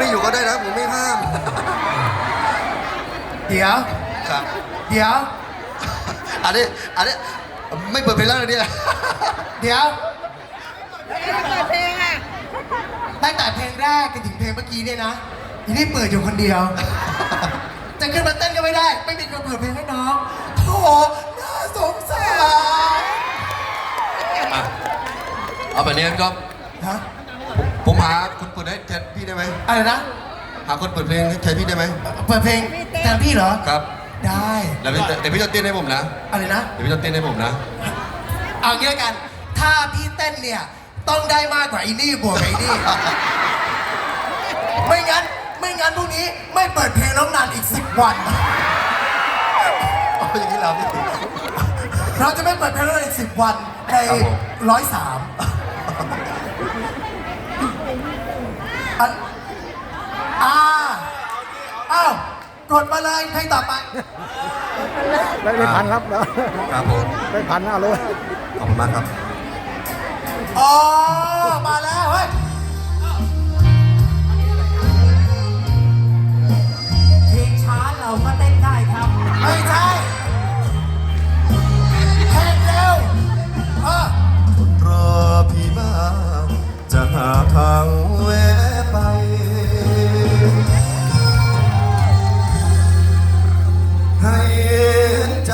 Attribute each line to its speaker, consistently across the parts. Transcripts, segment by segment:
Speaker 1: พี่ไม่อยู่ก็ได้นะผมไม่ห้าม
Speaker 2: เดี๋ยว
Speaker 1: ครับ
Speaker 2: เดี๋ยว
Speaker 1: อันนี้อันนี้ไม่เปิดเพลงแล้วนะเนี่ย
Speaker 2: เดี๋ยว
Speaker 3: เปิดเพลงอะ
Speaker 2: ตั้งแต่เพลงแรกจนถึงเพลงเมื่อกี้เนี่ยนะอีนี่เปิดอยู่คนเดียว จะขึ้นมาเต้นก็ไม่ได้ ไม่มีคนเปิดเพลงให้น้องโธ่น่าสงสาร
Speaker 1: อะเอาแบบนี้ก็
Speaker 2: ฮะ
Speaker 1: ผมหาคนเปิด ให้แทนพี่ได้ไหม
Speaker 2: อะไรนะ
Speaker 1: หาคนเปิดเพลงให้แทนพี่ได้ไหม
Speaker 2: เปิดเพลงแทนพี่เหรอ
Speaker 1: ครับ
Speaker 2: ได้
Speaker 1: แล้วพี่เดี๋ยวพี่จะเต้นให้ผมนะ
Speaker 2: อะไรนะ
Speaker 1: เดี๋ยวพี่จะเต้นให้ผมนะ
Speaker 2: เอางี้แล้วกัน ถ้าพี่เต้นเนี่ย ต้องได้มากกว่าอีนี่บวกกับอีนี่ ไม่งั้น ไม่งั้นพรุ่งนี้ไม่เปิดเพลงน้องนันอีกสิบวัน
Speaker 1: เอาอย่างนี้เราพี่
Speaker 2: เราจะไม่เปิดเพลงน้องนันอีกสิบวันใน
Speaker 1: ครับผม
Speaker 2: ร้อยสาม อันอ่าอ้าวกดมาเลยเพลงต่อไป
Speaker 4: ได้ได้พันครับแล้ว
Speaker 1: ครับผม
Speaker 4: ได้พันเอาเลย
Speaker 1: ขอบคุณมากครับ
Speaker 2: อ๋อ มาแล้วเฮ้ย
Speaker 3: เพลงช้าเราก็เต้นได้ครับ
Speaker 2: ไม่ใช่เพลงเร็วเออ
Speaker 1: รอพี่บ้างจะหาทางแวะ ไป ให้เห็นใจ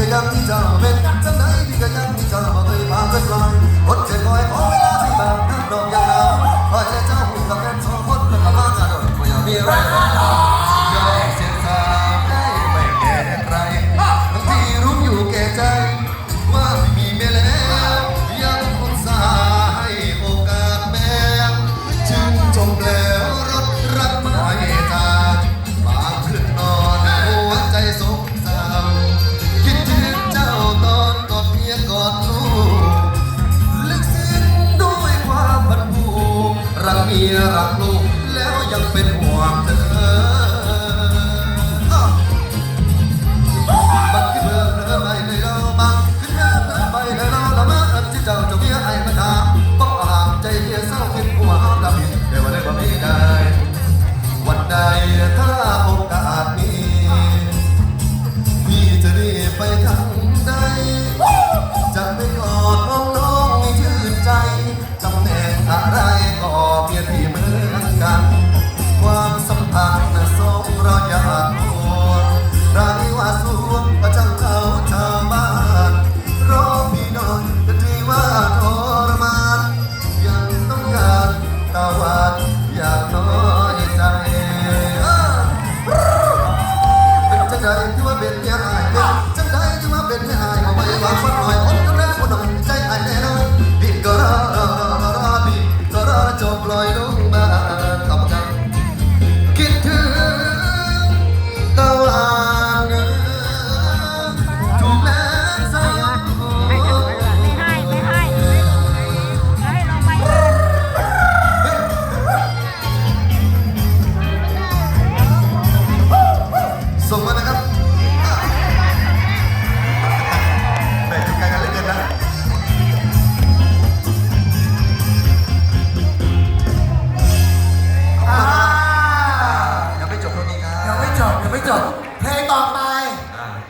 Speaker 1: จังใดพี่ก็ยังที่เจ้าเป็นจังใดพี่ก็ มียรักลูกแล้วยังเป็นห่วงเธอบักที่เบื่อเธอไปเลยเราบักขึ้นเมื่อเธอไปเลยเราละมื่ออันที่เจ้าจะเมียไอ้มาถามบอกหามใจเมียเศร้าคิดหัวห้ามดำเดี๋ยววันได้บ่มีได้วันใดถ้าผม